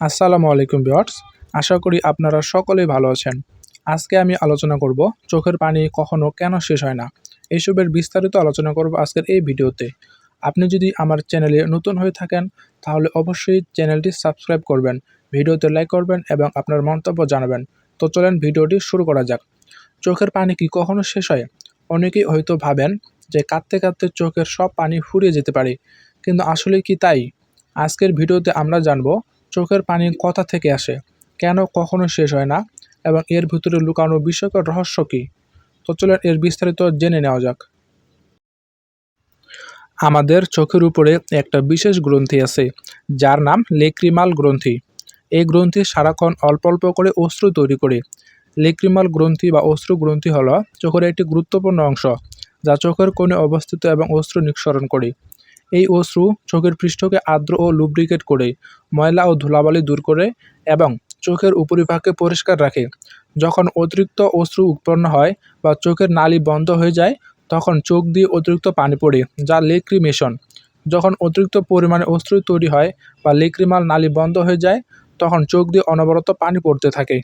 আসসালামু আলাইকুম বিয়ার্স আশা করি আপনারা সকলেই ভালো আছেন। আজকে আমি আলোচনা করব, চোখের পানি কখনো কেন শেষ হয় না? এইসবের বিস্তারিত আলোচনা করব আজকের এই ভিডিওতে। আপনি যদি আমার চ্যানেলে নতুন হয়ে থাকেন, তাহলে অবশ্যই চ্যানেলটি সাবস্ক্রাইব করবেন, ভিডিওতে লাইক করবেন এবং আপনার মন্তব্য জানাবেন। তো চলেন ভিডিওটি শুরু করা যাক। চোখের পানি কি কখনো শেষ হয়? অনেকেই হয়তো ভাবেন যে কাঁদতে কাঁদতে চোখের সব পানি ফুরিয়ে যেতে পারে, কিন্তু আসলে কি তাই? আজকের ভিডিওতে আমরা জানব চোখের পানি কথা থেকে আসে, কেন কখনো শেষ হয় না, এবং এর ভিতরে লুকানো বিষয়কর রহস্য কী? তো চলেন এর বিস্তারিত জেনে নেওয়া যাক। আমাদের চোখের উপরে একটা বিশেষ গ্রন্থি আছে, যার নাম লেক্রিমাল গ্রন্থি। এই গ্রন্থি সারাক্ষণ অল্প অল্প করে অস্ত্র তৈরি করে। লেক্রিমাল গ্রন্থি বা অস্ত্র গ্রন্থি হল চোখের একটি গুরুত্বপূর্ণ অংশ, যা চোখের কোণে অবস্থিত এবং অস্ত্র নিঃসরণ করে। এই অশ্রু চোখের পৃষ্ঠকে আর্দ্র ও লুব্রিকেট করে, ময়লা ও ধুলাবালি দূর করে এবং চোখের উপরিভাগকে পরিষ্কার রাখে। যখন অতিরিক্ত অশ্রু উৎপন্ন হয় বা চোখের নালি বন্ধ হয়ে যায়, তখন চোখ দিয়ে অতিরিক্ত পানি পড়ে, যা লেক্রিমেশন যখন অতিরিক্ত পরিমাণে অশ্রু তৈরি হয় বা লেক্রিমাল নালি বন্ধ হয়ে যায়, তখন চোখ দিয়ে অনবরত পানি পড়তে থাকে।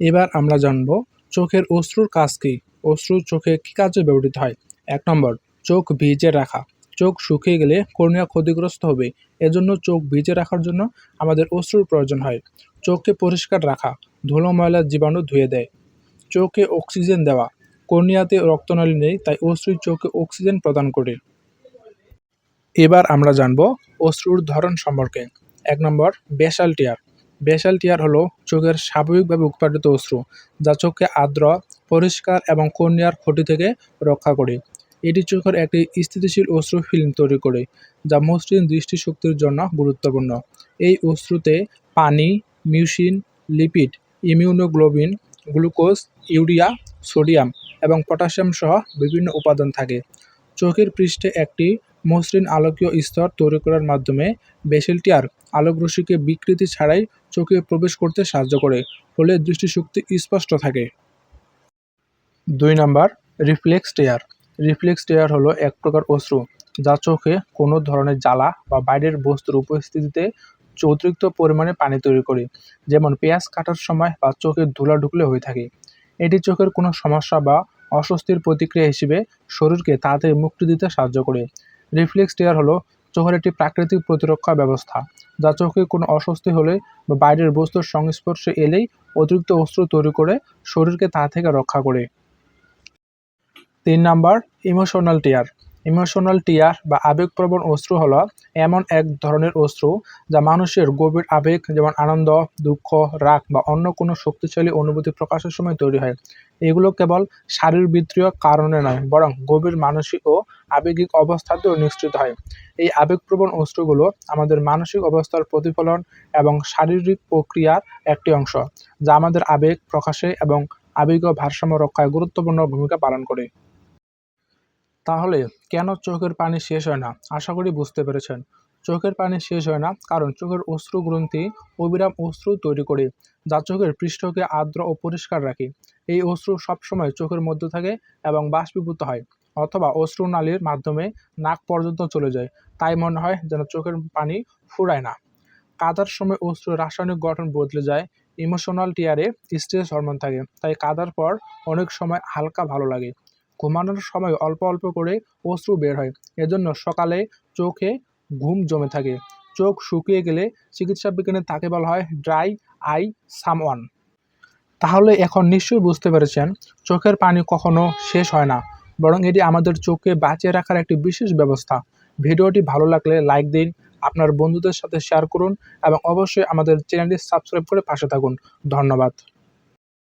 এবার আমরা জানব চোখের অশ্রুর কাজ কী? অশ্রু চোখে কী কাজে ব্যবহৃত হয়? এক নম্বর চোখ ভিজে রাখা। চোখ শুকিয়ে গেলে কর্নিয়া ক্ষতিগ্রস্ত হবে। এজন্য চোখ ভিজে রাখার জন্য আমাদের অশ্রুর প্রয়োজন হয়। চোখকে পরিষ্কার রাখা, ধুলো ময়লার জীবাণু ধুয়ে দেয়। চোখে অক্সিজেন দেওয়া, কর্নিয়াতে রক্তনালী নেই, তাই অশ্রু চোখে অক্সিজেন প্রদান করে। এবার আমরা জানব অশ্রুর ধরন সম্পর্কে। এক নম্বর বেশাল টিয়ার। বেশাল টিয়ার হলো চোখের স্বাভাবিকভাবে উৎপাদিত অশ্রু, যা চোখকে আর্দ্র, পরিষ্কার এবং কর্নিয়ার ক্ষতি থেকে রক্ষা করে। এটি চোখের একটি স্থিতিশীল অশ্রু ফিল্ম তৈরি করে, যা মসৃণ দৃষ্টিশক্তির জন্য গুরুত্বপূর্ণ। এই অশ্রুতে পানি, mucin, lipid, immunoglobin, glucose, urea, sodium এবং পটাশিয়াম সহ বিভিন্ন উপাদান থাকে। চোখের পৃষ্ঠে একটি মসৃণ আলোকীয় স্তর তৈরি করার মাধ্যমে বেসেলটিয়ার আলোকরশ্মিকে বিকৃতি ছাড়াই চোখে প্রবেশ করতে সাহায্য করে, ফলে দৃষ্টিশক্তি স্পষ্ট থাকে। দুই নম্বর, রিফ্লেক্স টেয়ার। রিফ্লেক্স টেয়ার হলো এক প্রকার অশ্রু, যা চোখে কোনো ধরনের জ্বালা বা বাইরের বস্তুর উপস্থিতিতে অতিরিক্ত পরিমাণে পানি তৈরি করে, যেমন পেঁয়াজ কাটার সময় বা চোখে ধুলা ঢুকলে হয়ে থাকে। এটি চোখের কোনো সমস্যা বা অস্বস্তির প্রতিক্রিয়া হিসেবে শরীরকে তাড়াতাড়ি মুক্তি দিতে সাহায্য করে। রিফ্লেক্স টেয়ার হলো চোখের একটি প্রাকৃতিক প্রতিরক্ষা ব্যবস্থা, যা চোখে কোনো অস্বস্তি হলে বা বাইরের বস্তুর সংস্পর্শে এলেই অতিরিক্ত অস্ত্র তৈরি করে শরীরকে তা থেকে রক্ষা করে। তিন number emotional tear emotional tear বা আবেগপ্রবণ অস্ত্র হল এমন এক ধরনের অস্ত্র যা মানুষের গভীর আবেগ যেমন আনন্দ, দুঃখ, রাগ বা অন্য কোনো শক্তিশালী অনুভূতি প্রকাশের সময় তৈরি হয়। এগুলো কেবল শারীরবৃত্তীয় কারণে নয়, বরং গভীর মানসিক ও আবেগিক অবস্থাতেও নিশ্চিত হয়। এই আবেগপ্রবণ অস্ত্রগুলো আমাদের মানসিক অবস্থার প্রতিফলন এবং শারীরিক প্রক্রিয়ার একটি অংশ, যা আমাদের আবেগ প্রকাশে এবং আবেগীয় ভারসাম্য রক্ষায় গুরুত্বপূর্ণ ভূমিকা পালন করে। তাহলে কেন চোখের পানি শেষ হয় না? আশা করি বুঝতে পেরেছেন। চোখের পানি শেষ হয় না কারণ চোখের অশ্রু গ্রন্থি অবিরাম অশ্রু তৈরি করে যা চোখের পৃষ্ঠকে আর্দ্র ও পরিষ্কার রাখে। এই অশ্রু সবসময় চোখের মধ্যে থাকে এবং বাষ্পীভূত হয় অথবা অশ্রু নালীর মাধ্যমে নাক পর্যন্ত চলে যায়। তাই মনে হয় যেন চোখের পানি ফুরায় না। কাদার সময় অশ্রু রাসায়নিক গঠন বদলে যায়, ইমোশনাল টিয়ারে স্ট্রেস হরমোন থাকে, তাই কাদার পর অনেক সময় হালকা ভালো লাগে। ঘুমানোর সময় অল্প অল্প করে অশ্রু বের হয়। এজন্য সকালে চোখে ঘুম জমে থাকে। চোখ শুকিয়ে গেলে চিকিৎসা বিজ্ঞানে তাকে বলা হয় ড্রাই আই সামওয়ান। তাহলে এখন নিশ্চয়ই বুঝতে পেরেছেন, চোখের পানি কখনো শেষ হয় না, বরং এটি আমাদের চোখকে বাঁচিয়ে রাখার একটি বিশেষ ব্যবস্থা। ভিডিওটি ভালো লাগলে লাইক দিন, আপনার বন্ধুদের সাথে শেয়ার করুন এবং অবশ্যই আমাদের চ্যানেলটি সাবস্ক্রাইব করে পাশে থাকুন। ধন্যবাদ।